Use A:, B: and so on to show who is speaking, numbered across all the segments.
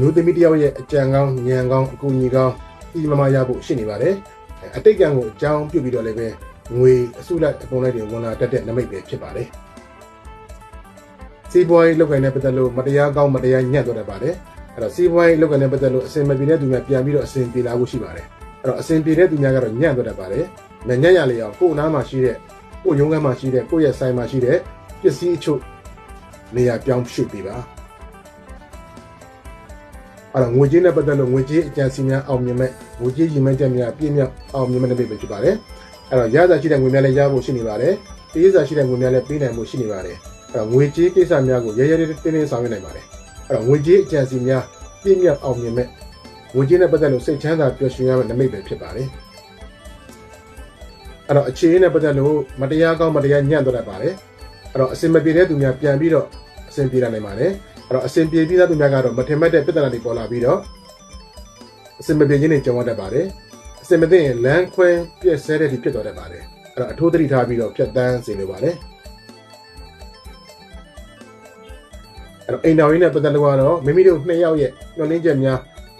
A: မျိုးသမီးတစ်ယောက်ရဲ့အကြံကောင်းဉာဏ်ကောင်းအကူအညီကောင်းဒီမမရဖို့ရှိနေပါတယ်အတိတ်ကံကိုအကြောင်းပြုပြီးတော့လည်းပဲငွေအစုလိုက်အပုံလိုက်တွေဝင်လာတတ်တဲ့နမိတ်ပဲဖြစ်ပါတယ်စီးပွားရေးလုပ်ကိုင်တဲ့ပတ်သက်လို့မတရားကောင်းမတရားညံ့တော့တတ်ပါတယ်အဲ့တော့စီးပွားရေးလုပ်ကိုင်တဲ့ပတ်သက်လို့အစင်မပြေတဲ့သူများပြန်ပြီးတော့အစင်ပြေလာဖို့ရှိပါတယ်အဲ့တော့အစင်ပြေတဲ့သူများကတော့ညံ့တော့တတ်ပါတယ်ညံ့ရလေအောင်ကိုယ်အနားမှာရှိတဲ့ကိုယ်ရုံးခန်းမှာရှိတဲ့ကိုယ့်ရဲ့ဆိုင်မှာရှိတဲ့ပစ္စည်းအချို့နေရာပြောင်းရွှေ့ပေးပါ အဲ့တော့ငွေကြေးနဲ့ပတ်သက်လို့ငွေကြေးအကြံစီများအောင်မြင်မဲ့ငွေကြေးရည်မှန်းချက်များပြည့်မြောက်အောင်မြင်မဲ့တဲ့ပဲဖြစ်ပါတယ်အဲ့တော့ရသာရှိတဲ့ငွေများလည်းရဖို့ရှိနေပါတယ်ပေးစာရှိတဲ့ငွေများလည်းပေးနိုင်ဖို့ရှိနေပါတယ်အဲ့တော့ငွေကြေးကိစ္စများကိုရဲရဲတင်းတင်းဆောင်ရွက်နိုင်ပါတယ်အဲ့တော့ငွေကြေးအကြံစီများပြည့်မြောက်အောင်မြင်မဲ့ငွေကြေးနဲ့ပတ်သက်လို့စိတ်ချမ်းသာပျော်ရွှင်ရမယ့်နမိတ်ပဲဖြစ်ပါတယ်အဲ့တော့အခြေအနေနဲ့ပတ်သက်လို့မတရားကောင်းမတရားညံ့တော့တတ်ပါတယ်အဲ့တော့အစင်မပြေတဲ့သူများပြန်ပြီးတော့အစင်ပြေလာနိုင်ပါတယ် အဲ့တော့အစင်ပြေပြီးသားသူများကတော့မထင်မှတ်တဲ့ပြဿနာတွေပေါ်လာပြီးတော့အစင်မပြေခြင်းတွေကြုံရတတ်ပါတယ်အစင်မသိရင်လမ်းခွဲပြည့်စဲတဲ့ဒီဖြစ်တော်တတ်ပါတယ်အဲ့တော့အထိုးသတိထားပြီးတော့ဖြတ်တန်းစေလိုပါတယ်အဲ့တော့အိမ်တော်ရင်းနဲ့ပတ်သက်လို့ကတော့မိမိတို့နှစ်ယောက်ရဲ့ညှော်နှင်းချက်များ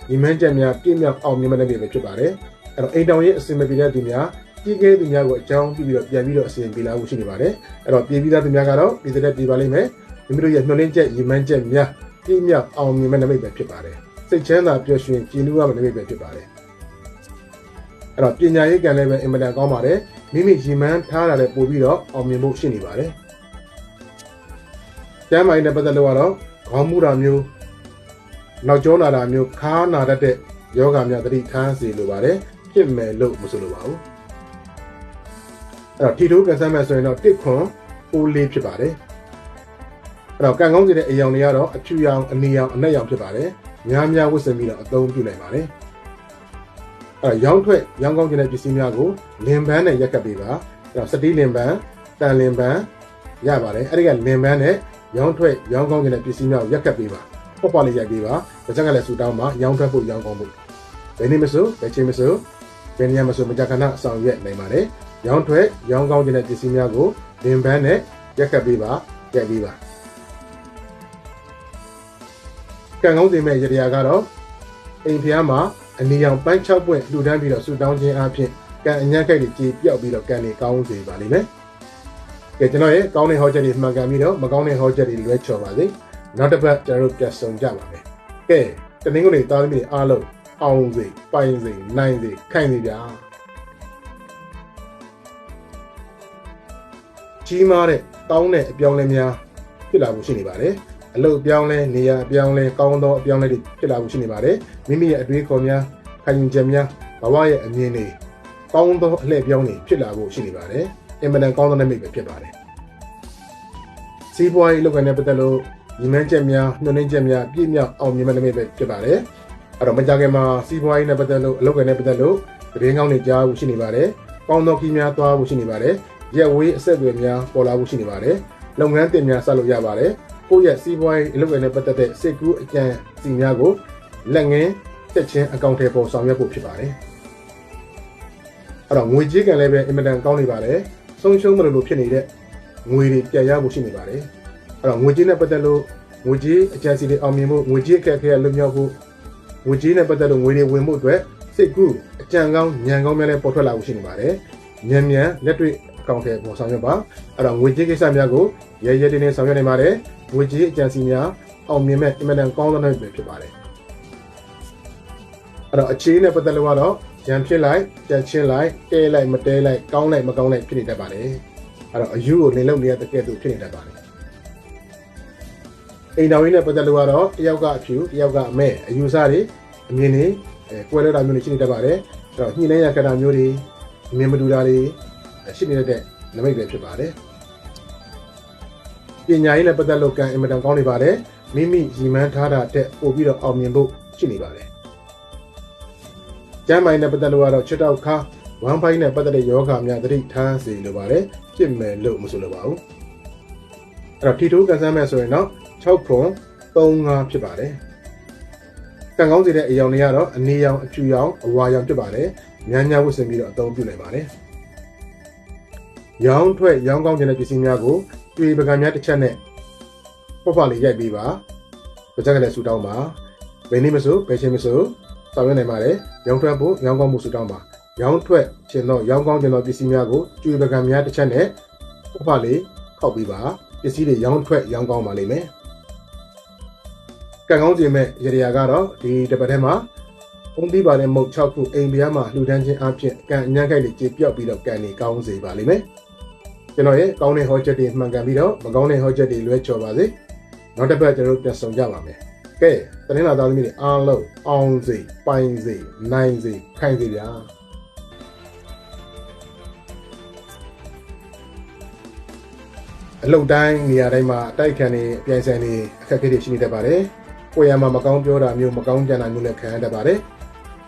A: ညီမန်းချက်များပြည့်မြောက်အောင်မြင်မဲ့တဲ့ပဲဖြစ်ပါတယ်အဲ့တော့အိမ်တော်ရဲ့အစင်မပြေတဲ့သူများကြီးကဲသူများကိုအကြောင်းပြပြီးတော့ပြန်ပြီးတော့အစီအစဉ်ပေးလာဖို့ရှိနေပါတယ်အဲ့တော့ပြည်ပြီးသားသူများကတော့ပြည်သက်ပြည်ပါလိမ့်မယ် မိမိတို့ရဲ့မျှော်လင့်ချက်ရည်မှန်းချက်များပြည့်မြောက်အောင်မြင်မဲ့နမိတ်ပဲဖြစ်ပါတယ်စိတ်ချမ်းသာပျော်ရွှင်ကြည်နူးရမယ့်နမိတ်ပဲဖြစ်ပါတယ်အဲ့တော့ပညာရေးကံလည်းပဲအင်မတန်ကောင်းပါတယ်မိမိရည်မှန်းထားတာလည်းပို့ပြီးတော့အောင်မြင်ဖို့ရှိနေပါတယ်ကျမ်းမာရေးနဲ့ပတ်သက်လို့ကတော့ခေါင်းမူတာမျိုးနောက်ကျောနာတာမျိုးခါးနာတတ်တဲ့ယောဂများသတိထားစေလိုပါတယ်ဖြစ်မယ်လို့မဆိုလိုပါဘူးအဲ့တော့ထီထိုးကန်ဆန်းမဲ့ဆိုရင်တော့တစ်ခွန်ပိုးလေးဖြစ်ပါတယ် အဲ့တော့ကန်ကောင်းစီတဲ့အယောင်တွေကတော့အဖြူရောင်အနီရောင်အနက်ရောင်ဖြစ်ပါတယ်များများဝတ်ဆင်ပြီးတော့အသုံးပြုနိုင်ပါတယ်အဲ့တော့ရောင်းထွက်ရောင်းကောင်းခြင်းတဲ့ပစ္စည်းများကိုလင်ပန်းနဲ့ရက်ကပ်ပေးပါအဲ့တော့စတီးလင်ပန်းတန်လင်ပန်းရပါတယ်အဲ့ဒီကလင်ပန်းနဲ့ရောင်းထွက်ရောင်းကောင်းခြင်းတဲ့ပစ္စည်းများကိုရက်ကပ်ပေးပါပေါ့ပေါ့လေးရိုက်ပေးပါဒါကြောင့်ကလည်းဆူတောင်းပါရောင်းထွက်ဖို့ရောင်းကောင်းဖို့ဘယ်နည်းမဆိုဘယ်ချိန်မဆိုဘယ်နေရာမဆိုမကြခဏဆောင်ရွက်နိုင်ပါတယ်ရောင်းထွက်ရောင်းကောင်းခြင်းတဲ့ပစ္စည်းများကိုလင်ပန်းနဲ့ရက်ကပ်ပေးပါကြက်ပေးပါ ကံကောင်းစင်မဲ့ရတရားကတော့အိမ်ဖျားမှာအနီရောင်ပန်း6ပွင့်လှူဒန်းပြီးတော့ဆူတောင်းခြင်းအပြင်ကံအညံ့ခိုက်တွေကြေပြောက်ပြီးတော့ကံတွေကောင်းစေပါလိမ့်မယ်ကဲကျွန်တော်ရဲ့ကောင်းတဲ့ဟောချက်တွေမှန်ကန်ပြီးတော့မကောင်းတဲ့ဟောချက်တွေလွဲချော်ပါစေနောက်တစ်ပတ်ကျွန်တော်တို့ပြန်ဆုံကြပါမယ်ကဲတနင်္ဂနွေသားသမီးတွေအားလုံးအောင်စေပိုင်စေနိုင်စေခိုင်စေဗျာကြီးမားတဲ့ကောင်းတဲ့အပြောင်းလဲများဖြစ်လာဖို့ရှိနေပါတယ် အလုပ်အပြောင်းလဲနေရာအပြောင်းလဲကောင်းသောအပြောင်းလဲတွေဖြစ်လာဖို့ရှိနေပါတယ်မိမိရဲ့အတွေးခေါ်များခံယူချက်များဘဝရဲ့အမြင်တွေကောင်းသောအလှည့်ပြောင်းတွေဖြစ်လာဖို့ရှိနေပါတယ်အင်မတန်ကောင်းသောနိမိတ်ပဲဖြစ်ပါတယ်စီးပွားရေးလုပ်ကိုင်တဲ့ပတ်သက်လို့ညီမန်းချက်များညှိုနှိမ့်ချက်များပြည့်မြောက်အောင်မြင်မဲ့နိမိတ်ပဲဖြစ်ပါတယ်အဲ့တော့မကြခင်မှာစီးပွားရေးနဲ့ပတ်သက်လို့အလုပ်ကိုင်တဲ့ပတ်သက်လို့သတင်းကောင်းတွေကြားဖို့ရှိနေပါတယ်ကောင်းသောခီးများသွားဖို့ရှိနေပါတယ်ရက်ဝေးအဆက်အသွယ်များပေါ်လာဖို့ရှိနေပါတယ်။လုပ်ငန်းတင်များဆက်လုပ်ရပါတယ်။ ကိုယ့်ရဲ့စီးပွားရေးအလုပ်တွေနဲ့ပတ်သက်တဲ့စိတ်ကူးအကြံစီများကိုလက်ငင်းတက်ချင်းအကောင့်ထဲပေါ်ဆောင်ရွက်ဖို့ဖြစ်ပါတယ်။အဲ့တော့ငွေကြေးကံလည်းပဲအင်မတန်ကောင်းနေပါတယ်။ဆုံးရှုံးမလို့လို့ဖြစ်နေတဲ့ငွေတွေပြန်ရဖို့ရှိနေပါတယ်။အဲ့တော့ငွေကြေးနဲ့ပတ်သက်လို့ငွေကြေးအကြံစီတွေအောင်မြင်ဖို့ငွေကြေးအခက်အခဲလွတ်မြောက်ဖို့ငွေကြေးနဲ့ပတ်သက်လို့ငွေတွေဝင်ဖို့အတွက်စိတ်ကူးအကြံကောင်းဉာဏ်ကောင်းများလည်းပေါ်ထွက်လာဖို့ရှိနေပါတယ်။ဉာဏ်ဉာဏ်လက်တွေ့ အကောင့်ထဲပေါ်ဆောင်ရွက်ပါအဲ့တော့ငွေကြေးကိစ္စများကိုရဲရဲတင်းတင်းဆောင်ရွက်နိုင်ပါတယ်ငွေကြေးအကြံစီများအောင်မြင်မဲ့အင်မတန်ကောင်းသောနိုင်ပဲဖြစ်ပါတယ်အဲ့တော့အခြေအနေနဲ့ပတ်သက်လို့ကတော့ရန်ဖြစ်လိုက်ကြက်ချင်းလိုက်တဲလိုက်မတဲလိုက်ကောင်းလိုက်မကောင်းလိုက်ဖြစ်နေတတ်ပါတယ်အဲ့တော့အယူကိုလင်လုံနေရတဲ့ကဲ့သို့ဖြစ်နေတတ်ပါတယ်အိမ်တော်ရင်းနဲ့ပတ်သက်လို့ကတော့တယောက်ကအဖြူတယောက်ကအမဲအယူစားတွေအမြင်တွေအဲကွဲလွဲတာမျိုးတွေရှိနေတတ်ပါတယ်အဲ့တော့ညှိနှိုင်းရခက်တာမျိုးတွေမြင်မတူတာတွေ ရှိနေတဲ့နမိတ်ပဲဖြစ်ပါတယ်ပညာရေးနဲ့ပတ်သက်လို့ကံအင်မတန်ကောင်းနေပါတယ်မိမိရည်မှန်းထားတာတက်ပို့ပြီးတော့အောင်မြင်ဖို့ရှိနေပါတယ်ကျမ်းမိုင်းနဲ့ပတ်သက်လို့ကတော့ချစ်တော့ခါဝမ်ပိုင်းနဲ့ပတ်သက်တဲ့ယောဂများသတိထားစေလိုပါတယ်ဖြစ်မယ်လို့မဆိုလိုပါဘူးအဲ့တော့ထီထိုးကန်ဆန်းမဲ့ဆိုရင်တော့6ခွန်35ဖြစ်ပါတယ်ကံကောင်းစေတဲ့အယောင်တွေကတော့အနေရောင်အဖြူရောင်အဝါရောင်ဖြစ်ပါတယ်များများဝတ်ဆင်ပြီးတော့အသုံးပြုနိုင်ပါတယ် ရောင်းထွက်ရောင်းကောင်းခြင်းတဲ့ပစ္စည်းများကိုတွေ့ပကံများတစ်ချက်နဲ့ပေါ့ပေါ့လေးရိုက်ပေးပါ။ပကြက်ကလည်းဆူတောင်းပါဘယ်နည်းမဆိုဘယ်ချိန်မဆိုဆောင်ရွက်နိုင်ပါတယ်ရောင်းထွက်ဖို့ရောင်းကောင်းမှုစုတောင်းပါရောင်းထွက်ခြင်းတော့ရောင်းကောင်းခြင်းတော့ပစ္စည်းများကိုကျွေပကံများတစ်ချက်နဲ့ဥပလေးခောက်ပြီးပါပစ္စည်းတွေရောင်းထွက်ရောင်းကောင်းပါလိမ့်မယ်ကံကောင်းခြင်းမဲ့ရရကတော့ဒီတစ်ပတ်ထဲမှာုံးပြီးပါတဲ့မုတ်6ခုအိမ်ပြားမှာလှူဒန်းခြင်းအပြင်ကံအញ្ញက်ခိုက်တွေကြေပြောက်ပြီးတော့ကံတွေကောင်းစေပါလိမ့်မယ် ကျွန်တော်ရဲ့ကောင်းတဲ့ဟောချက်တွေမှန်ကန်ပြီးတော့မကောင်းတဲ့ဟောချက်တွေလွဲချော်ပါစေနောက်တစ်ပတ်ကျွန်တော်တို့ပြန်ဆောင်ကြပါမယ်ကဲတနင်္လာသားသမီးတွေအားလုံးအောင်စေပိုင်စေနိုင်စေခိုင်စေဗျာအလုတ်တိုင်းနေရာတိုင်းမှာတိုက်ခန်နေအပြိုင်ဆိုင်နေအခက်အခဲတွေရှိနေတတ်ပါတယ်ကိုယ်ရမှာမကောင်းပြောတာမျိုးမကောင်းကြံတာမျိုးလည်းခံရတတ်ပါတယ်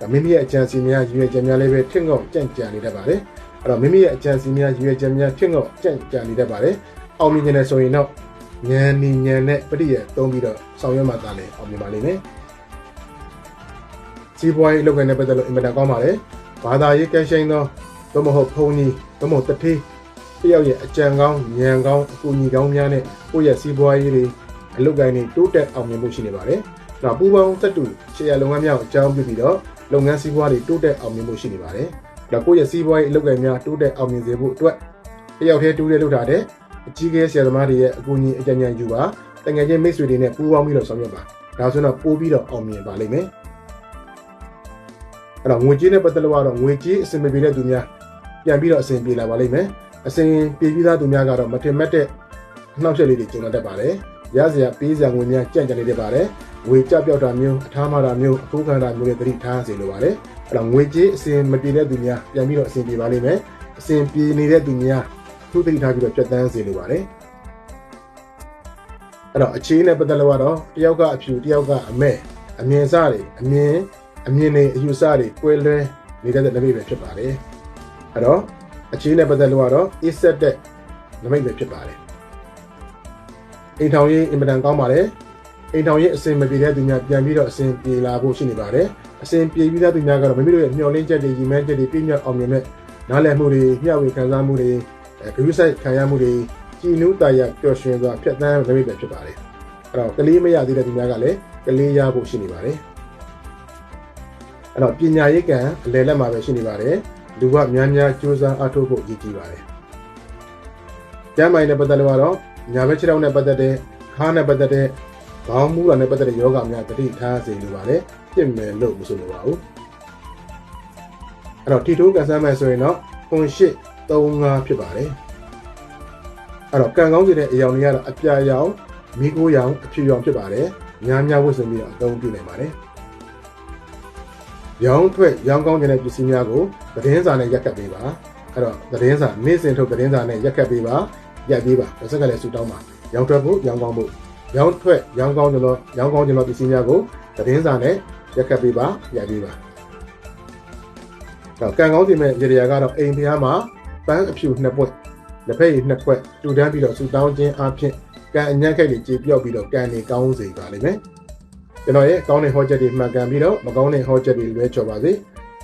A: ဒါမိမိရဲ့အကြံစီများရည်ရွယ်ချက်များလည်းပဲထင်ငေါ့ကြံ့ကြံနေတတ်ပါတယ် အဲ့တော့မိမိရဲ့အကြံစီများရည်ရွယ်ချက်များထင်ငေါ့ကြံ့ကြံနေတတ်ပါတယ်အောင်မြင်နေဆိုရင်တော့ဉာဏ်နီဉာဏ်နဲ့ပရိယေသုံးပြီးတော့ဆောင်ရွက်မှသာလေအောင်မြင်ပါလိမ့်မယ်စီးပွားရေးလုပ်ငန်းနဲ့ပတ်သက်လို့အင်မတန်ကောင်းပါတယ်ဘာသာရေးကဲရှိန်သောသို့မဟုတ်ဘုံကြီးသို့မဟုတ်တတိတယောက်ရဲ့အကြံကောင်းဉာဏ်ကောင်းအကူအညီကောင်းများနဲ့ကိုယ့်ရဲ့စီးပွားရေးတွေအလုပ်ကိုင်းတွေတိုးတက်အောင်မြင်မှုရှိနေပါတယ်။နောက်ပူပေါင်းသက်တူရှယ်ယာလုပ်ငန်းများကိုအကြောင်းပြုပြီးတော့လုပ်ငန်းစီးပွားတွေတိုးတက်အောင်မြင်မှုရှိနေပါတယ်။ နောက်ကိုယ့်ရဲ့စီးပွားရေးအလုပ်ကိုင်းများတိုးတက်အောင်မြင်စေဖို့အတွက်တယောက်တည်းတိုးတက်လုပ်တာတဲ့အကြီးကဲဆရာသမားတွေရဲ့အကူအညီအကြံဉာဏ်ယူပါတကယ်ချင်းမိတ်ဆွေတွေနဲ့ပူးပေါင်းပြီးတော့ဆောင်ရွက်ပါဒါဆိုတော့ပိုးပြီးတော့အောင်မြင်ပါလိမ့်မယ်အဲ့တော့ငွေကြေးနဲ့ပတ်သက်လို့ကတော့ငွေကြေးအဆင်မပြေတဲ့သူများပြန်ပြီးတော့အဆင်ပြေလာပါလိမ့်မယ်အဆင်ပြေပြီးသားသူများကတော့မထင်မှတ်တဲ့နှောက်ရက်လေးတွေကျုံတတ်ပါတယ်ရစရာပေးစရာငွေများကြံ့ကြံ့နေတတ်ပါတယ်ငွေကြပြောက်တာမျိုးအထားမတာမျိုးအခိုးခံတာမျိုးတွေသတိထားစေလိုပါတယ် အဲ့တော့ငွေကြေးအဆင်မပြေတဲ့သူများပြန်ပြီးတော့အဆင်ပြေပါလိမ့်မယ်အဆင်ပြေနေတဲ့သူများသူသတိထားပြီးတော့ပြတ်တန်းစေလိုပါတယ်အဲ့တော့အခြေနဲ့ပတ်သက်လို့ကတော့တယောက်ကအဖြူတယောက်ကအမဲအမြင်စတွေအမြင်အမြင်တွေအယူစတွေကွဲလွဲနေတဲ့နမိတ်ပဲဖြစ်ပါတယ်အဲ့တော့အခြေနဲ့ပတ်သက်လို့ကတော့ is set တဲ့နမိတ်ပဲဖြစ်ပါတယ်အိမ်ထောင်ရေးအင်မတန်ကောင်းပါတယ်အိမ်ထောင်ရေးအစဉ်မပြေတဲ့သူများပြန်ပြီးတော့အစဉ်ပြေလာဖို့ရှိနေပါတယ် အစဉ်ပြေပြီးတဲ့သူများကတော့မိမိတို့ရဲ့မျှော်လင့်ချက်တွေရည်မှန်းချက်တွေပြည့်မြောက်အောင်မြင်မဲ့နားလည်မှုတွေမျှဝေခံစားမှုတွေဂရုစိုက်ခံရမှုတွေကြည်နူးတာရပျော်ရွှင်စွာဖြတ်သန်းရမိပဲဖြစ်ပါတယ်အဲ့တော့ကလေးမရသေးတဲ့သူများကလည်းကလေးရဖို့ရှိနေပါတယ်အဲ့တော့ပညာရေးကံအလယ်လက်မှာပဲရှိနေပါတယ်လူကများများကြိုးစားအားထုတ်ဖို့ရည်ကြည်ပါတယ်ကျမ်းမိုင်နဲ့ပတ်သက်လို့ကတော့ညာဘက်ခြေထောက်နဲ့ပတ်သက်တဲ့ခါးနဲ့ပတ်သက်တဲ့ခေါင်းမူတာနဲ့ပတ်သက်တဲ့ယောဂများတတိထားစေလိုပါတယ် ပြင်မယ်လို့မဆိုလိုပါဘူးအဲ့တော့ထီထိုးကန်ဆန်းမယ်ဆိုရင်တော့ခွန်ရှိ35ဖြစ်ပါတယ်အဲ့တော့ကံကောင်းစေတဲ့အယောင်တွေကတော့အပြာရောင်မိကိုရောင်အဖြူရောင်ဖြစ်ပါတယ်များများဝတ်ဆင်ပြီးတော့အသုံးပြုနိုင်ပါတယ်ရောင်းထွက်ရောင်းကောင်းတဲ့ပစ္စည်းများကိုသတင်းစာနဲ့ရက်ခတ်ပေးပါအဲ့တော့သတင်းစာနေ့စဉ်ထုတ်သတင်းစာနဲ့ရက်ခတ်ပေးပါရက်ပေးပါတစ်စက်ကလည်းဆူတောင်းပါရောင်းထွက်ဖို့ရောင်းကောင်းဖို့ရောင်းထွက်ရောင်းကောင်းကြလို့ရောင်းကောင်းကြလို့ပစ္စည်းများကိုသတင်းစာနဲ့ ရက်ခတ်ပေးပါရက်ပေးပါတော့ကံကောင်းစီမဲ့ရေရာကတော့အိမ်ဖျားမှာပန်းအဖြူနှစ်ပွက်လက်ဖက်ရည်နှစ်ခွက်တူတန်းပြီးတော့ဆူတောင်းခြင်းအပြင်ကံအညံ့ခိုက်တွေကြေပြော့ပြီးတော့ကံတွေကောင်းစေပါလိမ့်မယ်ကျွန်တော်ရဲ့ကောင်းတဲ့ဟောချက်တွေမှန်ကန်ပြီးတော့မကောင်းတဲ့ဟောချက်တွေလွဲချော်ပါစေ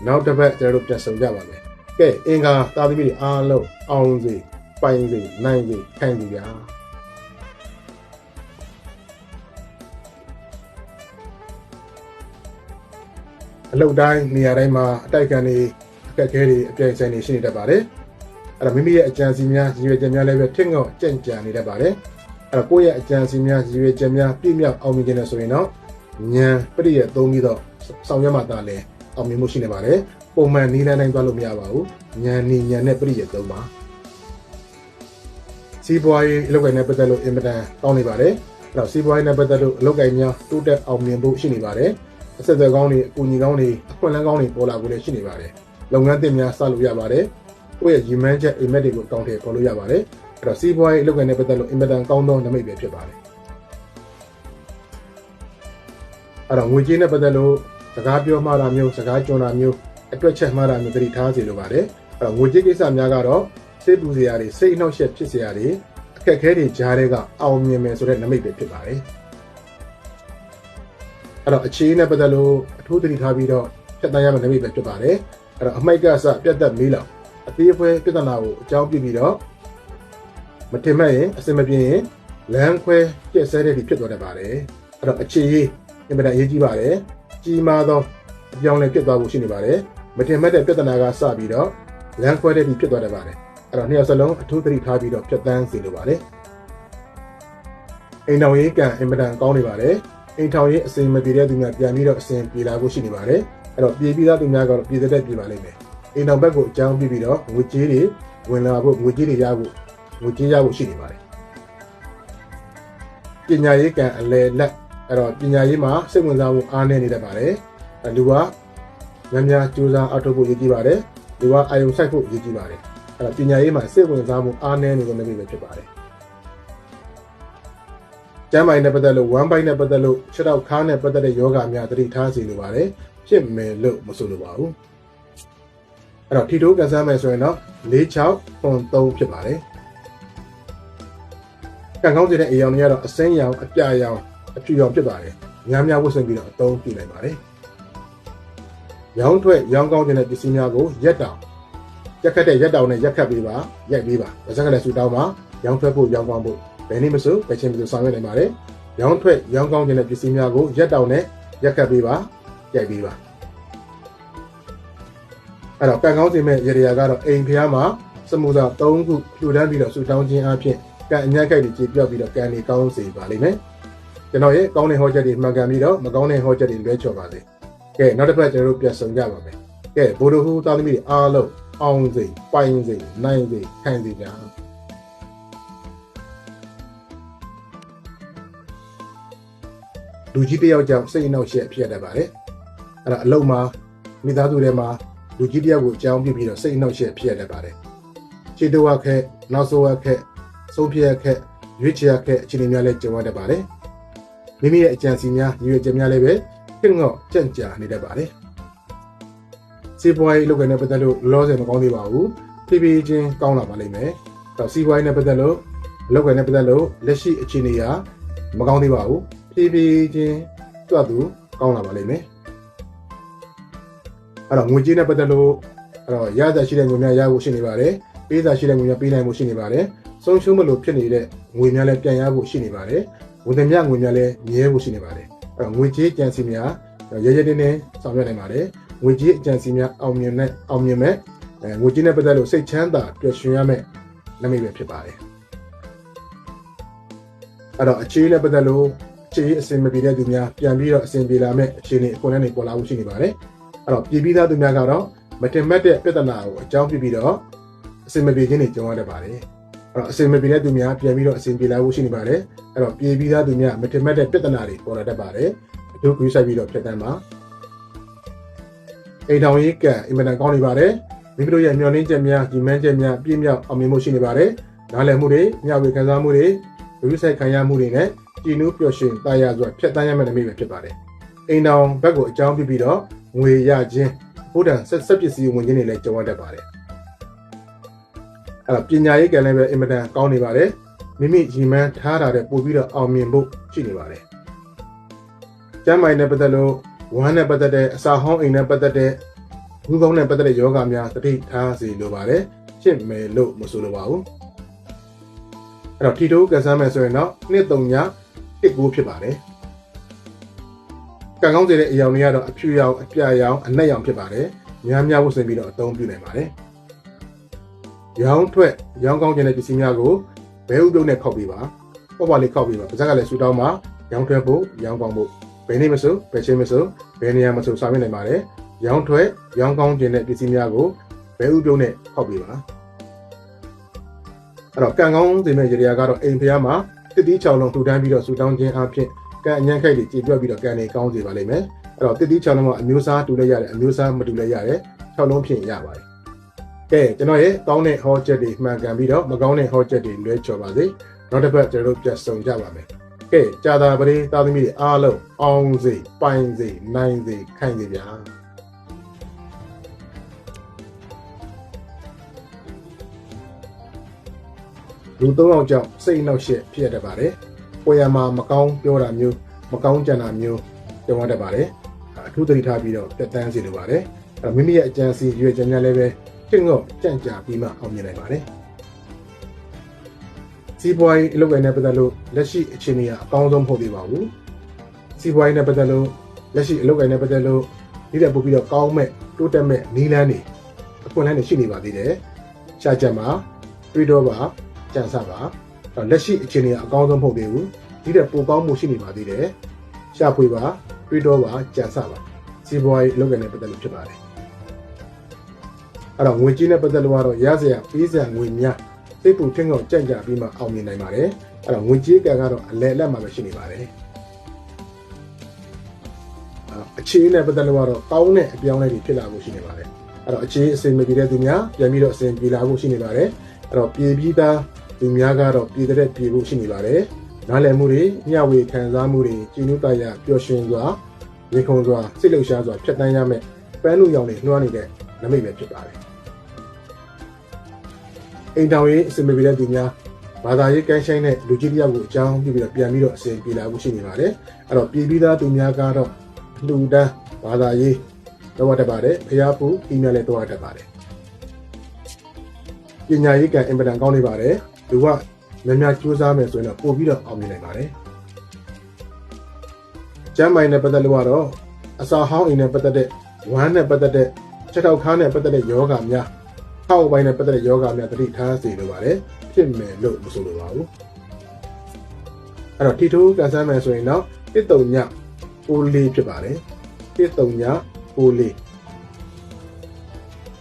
A: နောက်တစ်ပတ်ကျွန်တော်တို့ပြန်ဆုံကြပါမယ်ကဲအင်္ဂါတာသမီတွေအားလုံးအောင်စေပိုင်စေနိုင်စေခိုင်စေ အလုတ်တိုင်းနေရာတိုင်းမှာအတိုက်ခံတွေအခက်အခဲတွေအပြိုင်ဆိုင်တွေရှိနေတတ်ပါတယ်အဲ့တော့မိမိရဲ့အကြံစီများရည်ရွယ်ချက်များလည်းပဲထင်ငေါ့ကြံ့ကြံနေတတ်ပါတယ်အဲ့တော့ကိုယ့်ရဲ့အကြံစီများရည်ရွယ်ချက်များပြည့်မြောက်အောင်မြင်ခြင်းနဲ့ဆိုရင်တော့ဉာဏ်ပရိယေသုံးပြီးတော့ဆောင်ရွက်မှသာလဲအောင်မြင်မှုရှိနေပါတယ်ပုံမှန်နီးလန်းတိုင်းသွားလို့မရပါဘူးဉာဏ်နီဉာဏ်နဲ့ပရိယေသုံးပါစီးပွားရေးအလုပ်ကိုင်နဲ့ပတ်သက်လို့အင်မတန်ကောင်းနေပါတယ်အဲ့တော့စီးပွားရေးနဲ့ပတ်သက်လို့အလုပ်ကိုင်များတိုးတက်အောင်မြင်ဖို့ရှိနေပါတယ် အဆက်အသွယ်ကောင်းတွေအကူအညီကောင်းတွေအခွင့်အလမ်းကောင်းတွေပေါ်လာဖို့လည်းရှိနေပါတယ်လုပ်ငန်းသစ်များစလို့ရပါတယ်ကိုယ့်ရဲ့ရည်မှန်းချက်အိမ်မက်တွေကိုတောင်းတယ်ပေါ်လို့ရပါတယ်အဲ့တော့စီးပွားရေးအလုပ်ကိုင်နဲ့ပတ်သက်လို့အင်မတန်ကောင်းသောနမိတ်ပဲဖြစ်ပါတယ်အဲ့တော့ငွေကြေးနဲ့ပတ်သက်လို့စကားပြောမှားတာမျိုးစကားကြွတာမျိုးအတွက်ချက်မှားတာမျိုးသတိထားစေလိုပါတယ်အဲ့တော့ငွေကြေးကိစ္စများကတော့စိတ်ပူစရာတွေစိတ်အနှောက်အယှက်ဖြစ်စရာတွေအခက်အခဲတွေကြားထဲကအောင်မြင်မယ်ဆိုတဲ့နမိတ်ပဲဖြစ်ပါတယ် အဲ့တော့အခြေအနေနဲ့ပတ်သက်လို့အထူးသတိထားပြီးတော့ဖြတ်တန်းရမယ့်နမိတ်ပဲဖြစ်ပါတယ်အဲ့တော့အမိုက်ကစပြတ်သက်မေးလောက်အသေးအဖွဲပြဿနာကိုအကြောင်းပြပြီးတော့မတင်မဲ့ရင်အစင်မပြေရင်လမ်းခွဲပြည့်စဲတဲ့ဒီဖြစ်သွားတတ်ပါတယ်အဲ့တော့အခြေရေးအင်မတန်အရေးကြီးပါတယ်ကြီးမားသောအပြောင်းအလဲဖြစ်သွားဖို့ရှိနေပါတယ်မတင်မဲ့တဲ့ပြဿနာကစပြီးတော့လမ်းခွဲတဲ့ဒီဖြစ်သွားတတ်ပါတယ်အဲ့တော့နှစ်ယောက်စလုံးအထူးသတိထားပြီးတော့ဖြတ်တန်းစေလိုပါတယ်အိမ်တော်ရေးကံအင်မတန်ကောင်းနေပါတယ် အိမ်ထောင်ရေးအစဉ်မပြေတဲ့သူများပြန်ပြီးတော့အစဉ်ပြေလာဖို့ရှိနေပါတယ်အဲ့တော့ပြေပြီးသားသူများကတော့ပြေတဲ့ပြေပါလိမ့်မယ်အိမ်တော်ဘက်ကိုအကြောင်းပြပြီးတော့ငွေကြေးတွေဝင်လာဖို့ငွေကြေးတွေရဖို့ငွေကြေးရဖို့ရှိနေပါတယ်ပညာရေးကံအလဲလက်အဲ့တော့ပညာရေးမှာစိတ်ဝင်စားမှုအားနည်းနေတတ်ပါတယ်လူကများများကြိုးစားအထောက်ဖို့ရည်ကြည်ပါတယ်လူကအာယုံဆိုင်ဖို့ရည်ကြည်ပါတယ်အဲ့တော့ပညာရေးမှာစိတ်ဝင်စားမှုအားနည်းနေတဲ့နေ့ပဲဖြစ်ပါတယ် ကျမ်းပိုင်းနဲ့ပတ်သက်လို့1ပိုင်းနဲ့ပတ်သက်လို့ခြေထောက်ခါးနဲ့ပတ်သက်တဲ့ယောဂများသတိထားစီလိုပါတယ်ဖြစ်မယ်လို့မဆိုလိုပါဘူးအဲ့တော့ထီတိုးကန်ဆန်းမယ်ဆိုရင်တော့46.3ဖြစ်ပါတယ်ကံကောင်းစေတဲ့အရောင်တွေကတော့အစင်းရောင်အပြရောင်အဖြူရောင်ဖြစ်ပါတယ်များများဝတ်ဆင်ပြီးတော့အသုံးပြုနိုင်ပါတယ်ရောင်းထွက်ရောင်းကောင်းတဲ့ပစ္စည်းများကိုရက်တောင်ရက်ခတ်တဲ့ရက်တောင်နဲ့ရက်ခတ်ပေးပါရိုက်ပေးပါပါဇက်ကလည်းဆူတောင်းပါရောင်းထွက်ဖို့ရောင်းကောင်းဖို့ ဘယ်နည်းမဆိုဘယ်ချင်းမဆိုဆောင်ရွက်နိုင်ပါတယ်ရောင်းထွက်ရောင်းကောင်းတဲ့ပစ္စည်းများကိုရက်တောင်နဲ့ရက်ခတ်ပေးပါရိုက်ပေးပါအဲ့တော့ကံကောင်းစေမဲ့ရေရာကတော့အိမ်ဖျားမှာစမှုစာ၃ခုလှူဒန်းပြီးတော့ဆူတောင်းခြင်းအပြင်ကံအညံ့ခိုက်တွေကြည်ပြောက်ပြီးတော့ကံတွေကောင်းစေပါလိမ့်မယ်ကျွန်တော်ရဲ့ကောင်းတဲ့ဟောချက်တွေမှန်ကန်ပြီးတော့မကောင်းတဲ့ဟောချက်တွေလွဲချော်ပါစေကဲနောက်တစ်ပတ်ကျွန်တော်တို့ပြန်ဆုံကြပါမယ်ကဲဘိုးတို့ဟူသားသမီးတွေအားလုံးအောင်စေပိုင်စေနိုင်စေခံစေကြ လူကြီးတယောက်ကြောင့်စိတ်အနှောက်အယှက်ဖြစ်တတ်ပါတယ်အဲ့ဒါအလုံးမှာမိသားစုထဲမှာလူကြီးတယောက်ကိုအကြောင်းပြပြီးတော့စိတ်အနှောက်အယှက်ဖြစ်တတ်ပါတယ်ခြေတော်ခက်နောက်ဆိုခက်ဆုံးဖြတ်ခက်ရွေးချယ်ခက်အခြေအနေများလည်းကြုံရတတ်ပါတယ်မိမိရဲ့အကြံစီများရည်ရွယ်ချက်များလည်းပဲခင်ငေါ့ကြန့်ကြာနေတတ်ပါတယ်စီးပွားရေးလုပ်ငန်းနဲ့ပတ်သက်လို့လောဆယ်မကောင်းသေးပါဘူးဖြည်းဖြည်းချင်းကောင်းလာပါလိမ့်မယ်တော့စီးပွားရေးနဲ့ပတ်သက်လို့လုပ်ငန်းနဲ့ပတ်သက်လို့လက်ရှိအခြေအနေကမကောင်းသေးပါဘူး ဖြည်းဖြည်းချင်းတွတ်သူကောင်းလာပါလိမ့်မယ်အဲ့တော့ငွေကြေးနဲ့ပတ်သက်လို့အဲ့တော့ရသက်ရှိတဲ့ငွေများရဖို့ရှိနေပါတယ်ပေးစာရှိတဲ့ငွေများပေးနိုင်ဖို့ရှိနေပါတယ်ဆုံးရှုံးမလို့ဖြစ်နေတဲ့ငွေများလည်းပြန်ရဖို့ရှိနေပါတယ်ဝန်ထမ်းများငွေများလည်းမြဲဖို့ရှိနေပါတယ်အဲ့တော့ငွေကြေးကြံစီများရရတင်းတင်းဆောင်ရွက်နိုင်ပါတယ်ငွေကြေးအကြံစီများအောင်မြင်တဲ့အောင်မြင်မဲ့အဲငွေကြေးနဲ့ပတ်သက်လို့စိတ်ချမ်းသာပျော်ရွှင်ရမယ့်နမိတ်ပဲဖြစ်ပါတယ်အဲ့တော့အခြေနဲ့ပတ်သက်လို့ အခြေအစဉ်မပြေတဲ့သူများပြန်ပြီးတော့အစဉ်ပြေလာမဲ့အခြေအနေအခွင့်အရေးပေါ်လာဖို့ရှိနေပါတယ်အဲ့တော့ပြည်ပြီးသားသူများကတော့မတင်မဲ့တဲ့ပြဿနာကိုအကြောင်းပြပြီးတော့အစဉ်မပြေခြင်းတွေကြုံရတတ်ပါတယ်အဲ့တော့အစဉ်မပြေတဲ့သူများပြန်ပြီးတော့အစဉ်ပြေလာဖို့ရှိနေပါတယ်အဲ့တော့ပြေပြီးသားသူများမတင်မဲ့တဲ့ပြဿနာတွေပေါ်လာတတ်ပါတယ်အထူးကူးဆိုင်ပြီးတော့ဖြစ်တတ်မှာအိမ်ထောင်ရေးကံအင်မတန်ကောင်းနေပါတယ်မိမိတို့ရဲ့မျှော်လင့်ချက်များဒီမှန်းချက်များပြည့်မြောက်အောင်မြင်မှုရှိနေပါတယ်နားလည်မှုတွေမျှဝေခံစားမှုတွေလူဆိုင်ခံရမှုတွေနဲ့ ကြည်နူးပျော်ရွှင်တာယာစွာဖြတ်တန်းရမယ့်နမိတ်ပဲဖြစ်ပါတယ်အိမ်ထောင်ဘက်ကိုအကြောင်းပြပြီးတော့ငွေရခြင်းဘုဒ္ဓဆက်ဆက်ပစ္စည်းဝင်ခြင်းတွေလည်းကြုံရတတ်ပါတယ်အဲ့တော့ပညာရေးကံလည်းပဲအင်မတန်ကောင်းနေပါတယ်မိမိရည်မှန်းထားတာတဲ့ပို့ပြီးတော့အောင်မြင်ဖို့ရှိနေပါတယ်ကျမ်းမိုင်နဲ့ပတ်သက်လို့ဝမ်းနဲ့ပတ်သက်တဲ့အစာဟောင်းအိမ်နဲ့ပတ်သက်တဲ့ဘူးကောင်းနဲ့ပတ်သက်တဲ့ယောဂများတတိထားစီလိုပါတယ်ရှင်းမယ်လို့မဆိုလိုပါဘူးအဲ့တော့ထီတိုးကန်ဆန်းမယ်ဆိုရင်တော့နှစ်သုံးည တစ်ကိုဖြစ်ပါတယ်ကံကောင်းစေတဲ့အရောင်တွေကတော့အဖြူရောင်အပြရောင်အနက်ရောင်ဖြစ်ပါတယ်များများဝတ်ဆင်ပြီးတော့အသုံးပြုနိုင်ပါတယ်ရောင်းထွက်ရောင်းကောင်းခြင်းတဲ့ပစ္စည်းများကိုဘဲဥပြုံးနဲ့ခောက်ပေးပါပေါ့ပါလေးခောက်ပေးပါပါဇက်ကလည်းဆူတောင်းမှာရောင်းထွက်ဖို့ရောင်းကောင်းဖို့ဘယ်နေ့မဆိုဘယ်ချိန်မဆိုဘယ်နေရာမဆိုဆောင်ရွက်နိုင်ပါတယ်။ရောင်းထွက်ရောင်းကောင်းခြင်းတဲ့ပစ္စည်းများကိုဘယ်ဥပြုံးနဲ့ဖောက်ပေးပါ။အဲ့တော့ကံကောင်းစေမဲ့ရေရာကတော့အိမ်ဖျားမှာ တစ်တီးချောင်းလုံးထူထမ်းပြီးတော့ဆူတောင်းခြင်းအပြင်ကံအញ្ញံ့ခိုက်တွေကြေပြတ်ပြီးတော့ကံတွေကောင်းစေပါလိမ့်မယ်။အဲ့တော့တစ်တီးချောင်းလုံးကအမျိုးအစားတူလဲရတယ်အမျိုးအစားမတူလဲရတယ်ချောင်းလုံးဖြစ်ရပါတယ်။ကဲကျွန်တော်ရဲ့ကောင်းတဲ့ဟောချက်တွေမှန်ကန်ပြီးတော့မကောင်းတဲ့ဟောချက်တွေလွဲချော်ပါစေ။နောက်တစ်ပတ်ကျွန်တော်တို့ပြန်ဆုံကြပါမယ်။ကဲကြာတာပရိသာသမီတွေအားလုံးအောင်စေပိုင်စေနိုင်စေခိုင်စေဗျာ လူသုံးယောက်ကြောင့်စိတ်နှောက်ယှက်ဖြစ်ရတတ်ပါတယ်။ပွဲရမှာမကောင်းပြောတာမျိုးမကောင်းကြံတာမျိုးကြုံရတတ်ပါတယ်။အထူးသတိထားပြီးတော့တက်တန်းစီလိုပါတယ်။အဲမိမိရဲ့အကြံစီရွေးချက်များလည်းပဲကျင့်တော့ကြံ့ကြာပြီးမှအောင်မြင်နိုင်ပါတယ်။စီးပွားရေးအလုပ်ကိုင်နဲ့ပတ်သက်လို့လက်ရှိအခြေအနေကအကောင်းဆုံးမဟုတ်သေးပါဘူး။စီစီးပွားရေးနဲ့ပတ်သက်လို့လက်ရှိအလုပ်ကိုင်နဲ့ပတ်သက်လို့ဒီတက်ပို့ပြီးတော့ကောင်းမဲ့တိုးတက်မဲ့နီးလန်းတွေအခွင့်အလမ်းတွေရှိနေပါသေးတယ်ရှားချက်မှာတွေးတော့ပါ ကြံစပါအဲ့လက်ရှိအခြေအနေကအကောင်းဆုံးမဟုတ်သေးဘူးဒီတက်ပိုကောင်းမှုရှိနေပါသေးတယ်ရှာဖွေပါတွေးတော့ပါကြံစပါစီးပွားရေးအလုပ်ကိုင်နဲ့ပတ်သက်လို့ဖြစ်ပါတယ်အဲ့တော့ငွေကြေးနဲ့ပတ်သက်လို့ကတော့ရစရာပေးစရာငွေများစိတ်ပူထင်းကောင်ကြံ့ကြပြီးမှအောင်မြင်နိုင်ပါတယ်အဲ့တော့ငွေကြေးကံကတော့အလဲအလက်မှာပဲရှိနေပါတယ်အခြေအနေနဲ့ပတ်သက်လို့ကတော့ကောင်းတဲ့အပြောင်းအလဲတွေဖြစ်လာဖို့ရှိနေပါတယ်အဲ့တော့အခြေအစိမ်မပြေတဲ့သူများပြန်ပြီးတော့အစိမ်ပြေလာဖို့ရှိနေပါတယ်အဲ့တော့ပြေပြီးသား သူများကတော့ပြေတဲ့ပြေဖို့ရှိနေပါတယ်နားလည်မှုတွေမျှဝေခံစားမှုတွေကြည်နူးတရားပျော်ရွှင်စွာရေခုံစွာစိတ်လှုပ်ရှားစွာဖြတ်တန်းရမယ်ပန်းလူရောင်တွေနှွှမ်းနေတဲ့နမိတ်ပဲဖြစ်ပါတယ်အိမ်တောင်ရေးအစိမ်မပြေတဲ့သူများဘာသာရေးကမ်းဆိုင်တဲ့လူကြီးတယောက်ကိုအကြောင်းပြုပြီးတော့ပြန်ပြီးတော့အစဉ်ပြေလာဖို့ရှိနေပါတယ်အဲ့တော့ပြည်ပြီးသားသူများကတော့လူတန်းဘာသာရေးတော့တတ်ပါတယ်ဖျားဖူးအီးမေးလ်လည်းတော့တတ်ပါတယ်ပညာရေးကအင်ပဒန်ကောင်းနေပါတယ် သူကများများကြိုးစားမယ်ဆိုရင်တော့ပို့ပြီးတော့အောင်မြင်နိုင်ပါတယ်ကျမ်းမိုင်နဲ့ပတ်သက်လို့ကတော့အစာဟောင်းအိမ်နဲ့ပတ်သက်တဲ့ဝမ်းနဲ့ပတ်သက်တဲ့ချက်ထောက်ခါးနဲ့ပတ်သက်တဲ့ယောဂများထောက်ပိုင်းနဲ့ပတ်သက်တဲ့ယောဂများတတိထားစေလိုပါတယ်ဖြစ်မယ်လို့မဆိုလိုပါဘူးအဲ့တော့ထီထိုးကန်ဆန်းမယ်ဆိုရင်တော့တစ်တုံညပိုးလေးဖြစ်ပါတယ်တစ်တုံညပိုးလေး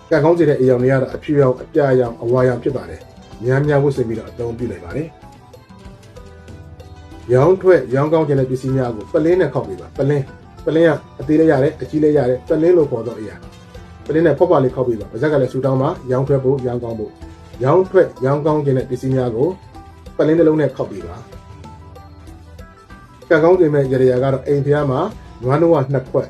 A: ကံကောင်းစေတဲ့အယောင်တွေကတော့အဖြူရောင်အပြာရောင်အဝါရောင်ဖြစ်ပါတယ် များများဝတ်ဆင်ပြီးတော့အသုံးပြုနိုင်ပါတယ်ရောင်းထွက်ရောင်းကောင်းခြင်းတဲ့ပစ္စည်းများကိုပလင်းနဲ့ခောက်ပေးပါပလင်းပလင်းကအသေးလေးရတယ်အကြီးလေးရတယ်ပလင်းလို့ခေါ်တော့အရာပလင်းနဲ့ဖော့ပါလေးခောက်ပေးပါပါဇက်ကလည်းဆူတောင်းပါရောင်းထွက်ဖို့ရောင်းကောင်းဖို့ရောင်းထွက်ရောင်းကောင်းခြင်းတဲ့ပစ္စည်းများကိုပလင်းတစ်လုံးနဲ့ခောက်ပေးပါကံကောင်းခြင်းမဲ့ရရကတော့အိမ်ဖျားမှာနွားနိုးဝနှစ်ခွက်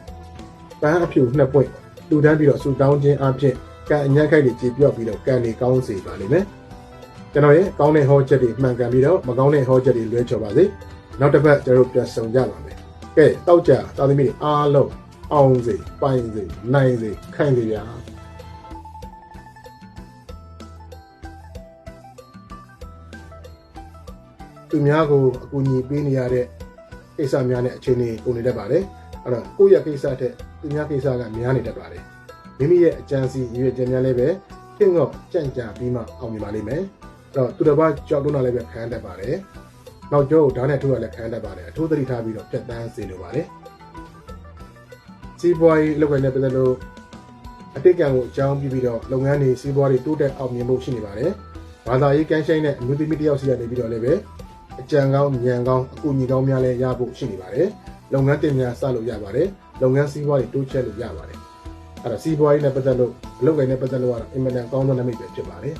A: ပန်းအဖြူနှစ်ပွင့်လူတန်းပြီးတော့ဆူတောင်းခြင်းအပြင်ကံအညံ့ခိုက်တွေကြေပြော့ပြီးတော့ကံတွေကောင်းစေပါလိမ့်မယ် ကျွန်တော်ရဲ့ကောင်းတဲ့ဟောချက်တွေမှန်ကန်ပြီးတော့မကောင်းတဲ့ဟောချက်တွေလွဲချော်ပါစေနောက်တစ်ပတ်ကျွန်တော်ပြန်ဆုံကြပါမယ်ကဲတောက်ကြတာသမီးတွေအားလုံးအောင်စေပိုင်စေနိုင်စေခိုင်စေဗျာသူများကိုအကူအညီပေးနေရတဲ့ကိစ္စများနဲ့အခြေအနေပုံနေတတ်ပါတယ်အဲ့တော့ကိုယ့်ရဲ့ကိစ္စတဲ့သူများကိစ္စကများနေတတ်ပါတယ်မိမိရဲ့အကြံစီရည်ရွယ်ချက်များလည်းပဲခင်တော့ကြံ့ကြာပြီးမှအောင်မြင်ပါလိမ့်မယ်အဲ့ တော့သူတစ်ပါးကြောက်တုံးတာလည်းပဲခံတတ်ပါတယ်နောက်ကျောကိုဓာတ်နဲ့ထိုးရလည်းခံတတ်ပါတယ်အထိုးသတိထားပြီးတော့ပြတ်တန်းစေလိုပါတယ်စီးပွားရေးအလုပ်ကိုင်နဲ့ပတ်သက်လို့အတိတ်ကံကိုအကြောင်းပြပြီးတော့လုပ်ငန်းတွေစီးပွားတွေတိုးတက်အောင်မြင်ဖို့ရှိနေပါတယ်ဘာသာရေးကမ်းဆိုင်တဲ့အမျိုးသမီးတယောက်စီကနေပြီးတော့လည်းပဲအကြံကောင်းဉာဏ်ကောင်းအကူအညီကောင်းများလည်းရဖို့ရှိနေပါတယ်လုပ်ငန်းတင်များစလို့ရပါတယ်လုပ်ငန်းစီးပွားတွေတိုးချဲ့လို့ရပါတယ်အဲ့ဒါစီးပွားရေးနဲ့ပတ်သက်လို့အလုပ်ကိုင်နဲ့ပတ်သက်လို့ကတော့အင်မတန်ကောင်းသောနမိတ်ပဲဖြစ်ပါတယ်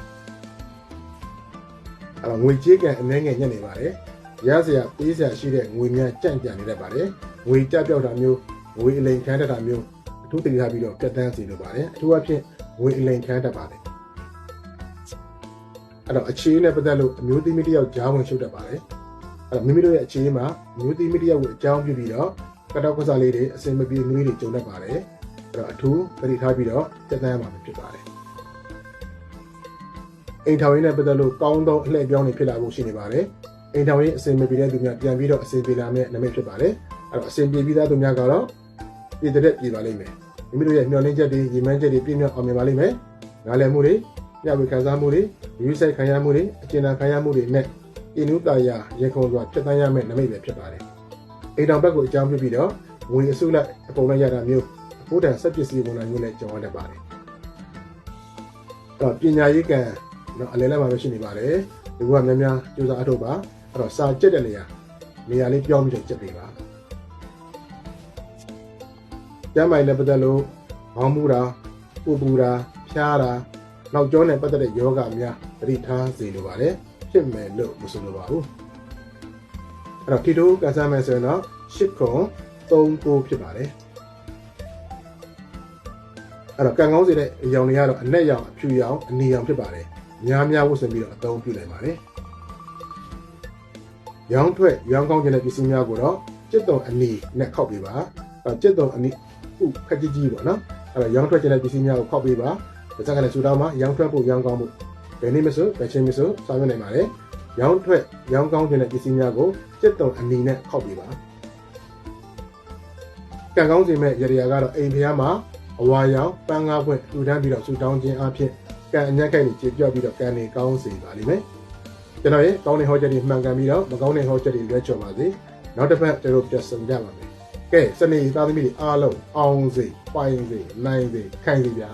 A: အဲ့တော့ငွေကြေးကံအနှဲငယ်ညက်နေပါတယ်ရစရာပေးစရာရှိတဲ့ငွေများကြံ့ကြံနေတတ်ပါတယ်ငွေကြပြောက်တာမျိုးငွေအလိန်ခံတတ်တာမျိုးအထူးတတိထားပြီးတော့ပြတ်တန်းစီလိုပါတယ်အထူးအဖြင့်ငွေအလိန်ခံတတ်ပါတယ်အဲ့တော့အခြေအနေနဲ့ပတ်သက်လို့အမျိုးသမီးတစ်ယောက်ကြားဝင်ရှုပ်တတ်ပါတယ်အဲ့တော့မိမိတို့ရဲ့အခြေအနေမှာအမျိုးသမီးတစ်ယောက်ကိုအကြောင်းပြုပြီးတော့ကတော့ကစားလေးတွေအစင်မပြေနွေးတွေကြုံတတ်ပါတယ်အဲ့တော့အထူးသတိထားပြီးတော့ပြတ်တန်းရမှာဖြစ်ပါတယ် အိမ်ထောင်ရင်းနဲ့ပတ်သက်လို့ကောင်းသောအလှည့်ပြောင်းတွေဖြစ်လာဖို့ရှိနေပါတယ်အိမ်ထောင်ရင်းအစင်မပြေတဲ့သူများပြန်ပြီးတော့အစင်ပြေလာမယ့်နမိတ်ဖြစ်ပါတယ်အဲ့တော့အစင်ပြေပြီးသားသူများကတော့ပြည်တဲ့ပြည်ပါလိမ့်မယ်မိမိတို့ရဲ့မျှော်လင့်ချက်တွေရည်မှန်းချက်တွေပြည့်မြောက်အောင်မြင်ပါလိမ့်မယ်နားလည်မှုတွေညဝေခံစားမှုတွေယူဆိုင်ခံရမှုတွေအကျဉ်းခံရမှုတွေနဲ့အင်းနုတာယာရေခုံစွာဖြစ်တန်းရမယ့်နမိတ်ပဲဖြစ်ပါတယ်အိမ်တောင်ဘက်ကိုအကြောင်းပြပြီးတော့ငွေအစုလိုက်အပုံလိုက်ရတာမျိုးအဖို့တန်ဆက်ပစ္စည်းပုံစံမျိုးနဲ့ကြောင်းရတတ်ပါတယ်တော့ပညာရေးကံ တော့အလဲလဲမှာပဲရှိနေပါတယ်ဒီကများများကြိုးစားအထောက်ပါအဲ့တော့စာကြက်တဲ့နေရာနေရာလေးပြောင်းပြီးတော့ကြက်ပေးပါကျမ်းမိုင်လည်းပတ်သက်လို့ခေါင်းမူတာပူပူတာဖျားတာနောက်ကျောနဲ့ပတ်သက်တဲ့ယောဂများသတိထားစေလိုပါတယ်ဖြစ်မယ်လို့မဆိုလိုပါဘူးအဲ့တော့ထီတိုးကန်ဆယ်မယ်ဆိုရင်တော့8ခု3ကိုဖြစ်ပါတယ်အဲ့တော့ကံကောင်းစေတဲ့အရောင်တွေကတော့အနက်ရောင်အဖြူရောင်အနီရောင်ဖြစ်ပါတယ် များများဝတ်ဆင်ပြီးတော့အသုံးပြုနိုင်ပါတယ်ရောင်းထွက်ရောင်းကောင်းခြင်းတဲ့ပစ္စည်းများကိုတော့จิตတုံအနီနဲ့ခောက်ပေးပါအဲ့จิตတုံအနီဥခက်ကြီးကြီးပေါ့နော်အဲ့တော့ရောင်းထွက်ခြင်းတဲ့ပစ္စည်းများကိုခောက်ပေးပါဒါကြောင့်လည်းဆူတောင်းမှာရောင်းထွက်ဖို့ရောင်းကောင်းဖို့ဘယ်နည်းမဆိုဘယ်ချင်းမဆိုဆောင်ရွက်နိုင်ပါတယ်ရောင်းထွက်ရောင်းကောင်းခြင်းတဲ့ပစ္စည်းများကိုจิตတုံအနီနဲ့ခောက်ပေးပါ ကံကောင်းစေမဲ့ရရကတော့အိမ်ဖျားမှာအဝါရောင်ပန်းကားပွင့်လူတန်းပြီးတော့ဆူတောင်းခြင်းအဖြစ် ကံအညက်ခိုက်ကိုကြေပြော့ပြီးတော့ကံနေကောင်းစေပါလိမ့်မယ်ကျွန်တော်ရဲ့ကောင်းတဲ့ဟောချက်တွေမှန်ကန်ပြီးတော့မကောင်းတဲ့ဟောချက်တွေလွဲချော်ပါစေနောက်တစ်ပတ်ကျွန်တော်ပြန်ဆောင်ကြပါမယ်ကဲစနေသားသမီးတွေအားလုံးအောင်စေပိုင်စေနိုင်စေခိုင်စေဗျာ